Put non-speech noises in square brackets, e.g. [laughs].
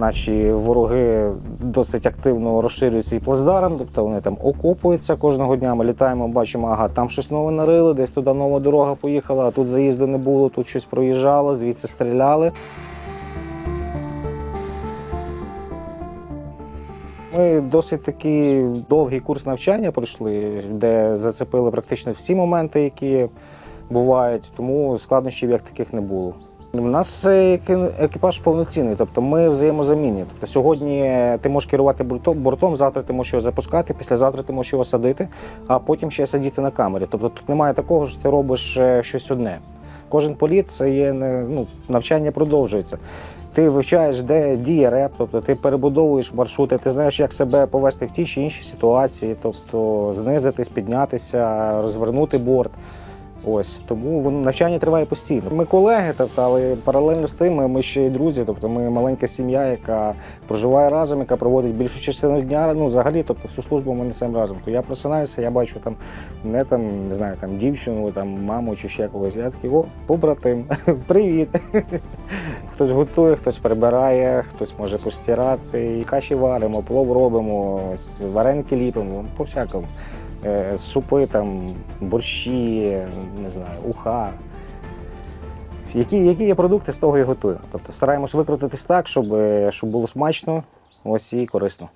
Наші вороги досить активно розширюють свій плацдарм, тобто вони там окопуються кожного дня. Ми літаємо, бачимо, ага, там щось нове нарили, десь туди нова дорога поїхала, а тут заїзду не було, тут щось проїжджало, звідси стріляли. Ми досить такий довгий курс навчання пройшли, де зацепили практично всі моменти, які бувають, тому складнощів як таких не було. У нас е, екіпаж повноцінний, тобто ми взаємозамінні. Тобто сьогодні ти можеш керувати бортом, завтра ти можеш його запускати, післязавтра ти можеш його садити, а потім ще сидіти на камері. Тобто тут немає такого, що ти робиш е, щось одне. Кожен політ це є ну, навчання продовжується. Ти вивчаєш, де діє реп, тобто ти перебудовуєш маршрути, ти знаєш, як себе повести в тій чи іншій ситуації, тобто знизитись, піднятися, розвернути борт. Ось тому навчання триває постійно. Ми колеги, тобто, але паралельно з тим ми ще й друзі. Тобто ми маленька сім'я, яка проживає разом, яка проводить більшу частину дня. Ну взагалі, тобто всю службу ми несемо разом. То я просинаюся, я бачу там не там, не знаю, там дівчину, там маму чи ще когось. Я такий, о, побратим, [laughs] привіт. Хтось готує, хтось прибирає, хтось може постирати. Каші варимо, плов робимо, вареники ліпимо, по всякому. Е, Супи, там, борщі, не знаю, уха. Які, які є продукти, з того і готуємо. Тобто стараємось викрутитись так, щоб, щоб було смачно ось і корисно.